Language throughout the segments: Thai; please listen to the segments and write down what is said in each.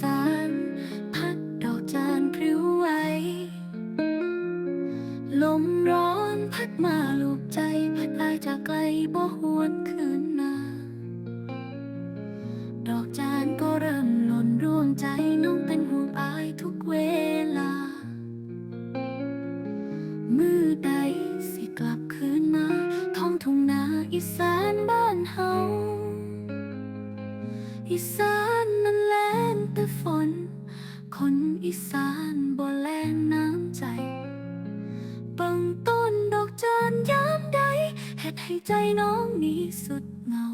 สาน พัดดอกจานพริ้วไหว ลมร้อนพัดมาลูกใจ พัดอายจากไกลบ่หวนคืนนาดอกจานก็เริ่มหล่นร่วงใจน้องเป็นห่วงอายทุกเวลา มือใดสิกลับคืนมาท้องทุ่งนาอีสานบ้านเฮาอีสาน อีสานบ่แลนน้ำใจ เบิ่งต้นดอกจานยามใดเฮ็ดให้ใจน้องนี้สุดเหงา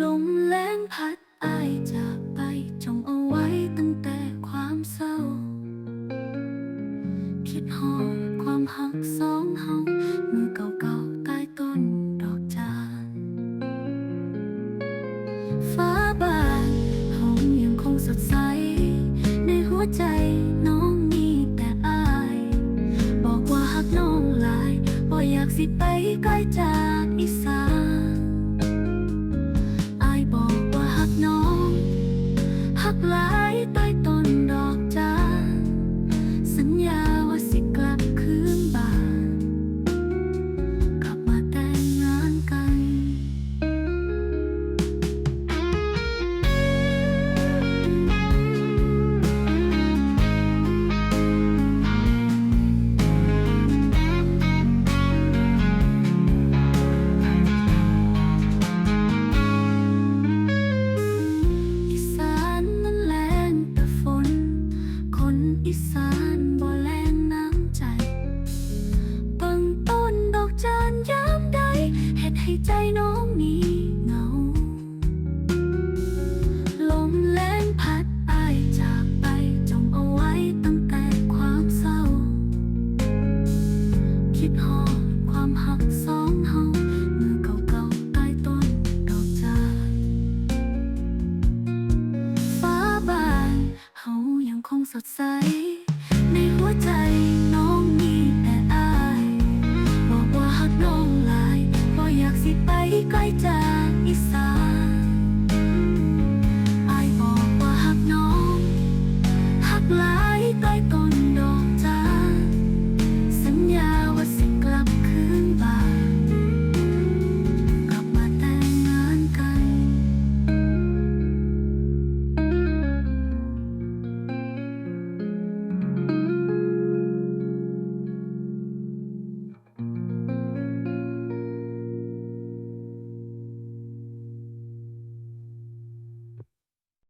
ลมแรงพัดอายจากไปจงเอาไว้ตั้งแต่ความเศร้า คิดหอดความหักสองเฮา น้องมีแต่อาย บอกว่าหักน้องหลายบ่อยากสิไปใกล้จากอีสาน สานบ่ลงน้ำใจเบิ่งต้นดอกจายามใดเฮ็ให้ใจน้องมีเงา ลมแรงพัดอจากไปจมเอาไว้ตั้งแต่ความเศร้า คิดหอความหักสองเฮามือเก่าๆใต้ต้นดอกจานฟ้าบานเฮายังคงสดใส